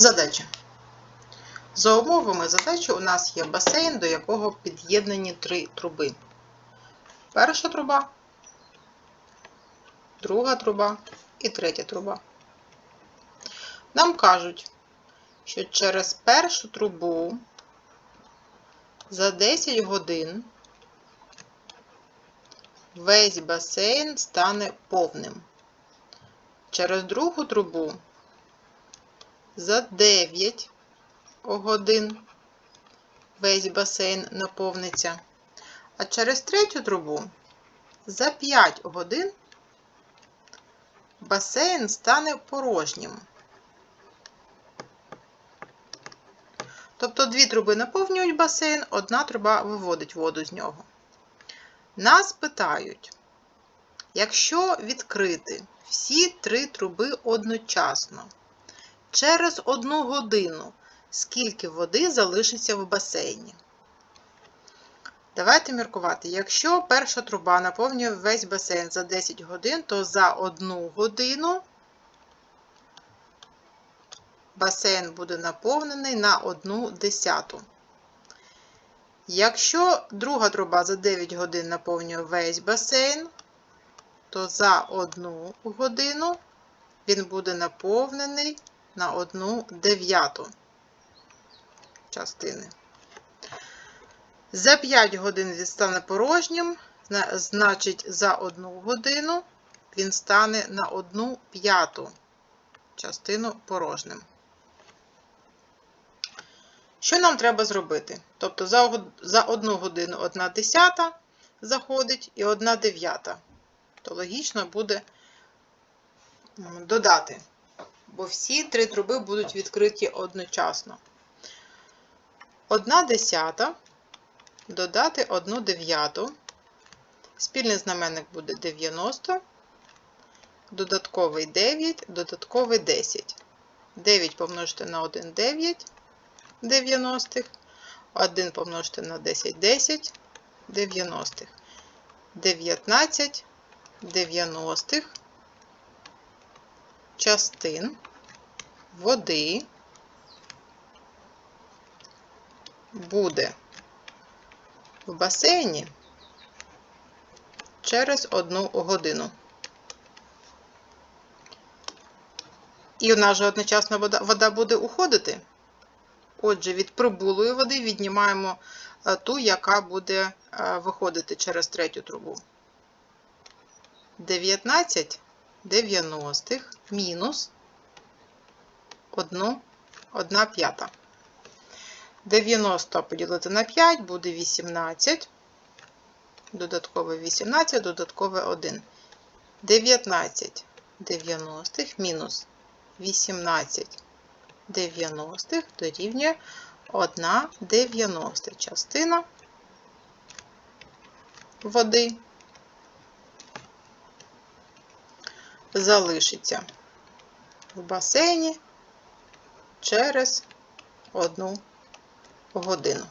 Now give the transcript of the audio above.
Задача. За умовами задачі у нас є басейн, до якого під'єднані три труби. Перша труба, друга труба і третя труба. Нам кажуть, що через першу трубу за 10 годин весь басейн стане повним. Через другу трубу за 9 годин весь басейн наповниться. А через третю трубу за 5 годин басейн стане порожнім. Тобто дві труби наповнюють басейн, одна труба виводить воду з нього. Нас питають, якщо відкрити всі три труби одночасно, через одну годину скільки води залишиться в басейні. Давайте міркувати. Якщо перша труба наповнює весь басейн за 10 годин, то за одну годину басейн буде наповнений на 1 десяту. Якщо друга труба за 9 годин наповнює весь басейн, то за 1 годину він буде наповнений на 1 дев'яту частини. За 5 годин він стане порожнім, значить, за 1 годину він стане на 1 п'яту частину порожнім. Що нам треба зробити? Тобто за 1 годину 1 десята заходить і 1 дев'ята. То логічно буде додати, бо всі три труби будуть відкриті одночасно. 1 десята додати 1 дев'яту. Спільний знаменник буде 90, додатковий 9, додатковий 10. 9 помножити на 1 9 90, 1 помножити на 10 10 90. 19 90 частин води буде в басейні через одну годину. І у нас же одночасно вода, вода буде уходити. Отже, від прибулої води віднімаємо е, ту, яка буде е, виходити через третю трубу. 19 90 мінус 1, 1 п'ята. 90 поділити на 5 буде 18. Додаткове 18, додаткове 1. 19 90 мінус 18 90 дорівнює 1 90 частина води залишиться в басейні через одну годину.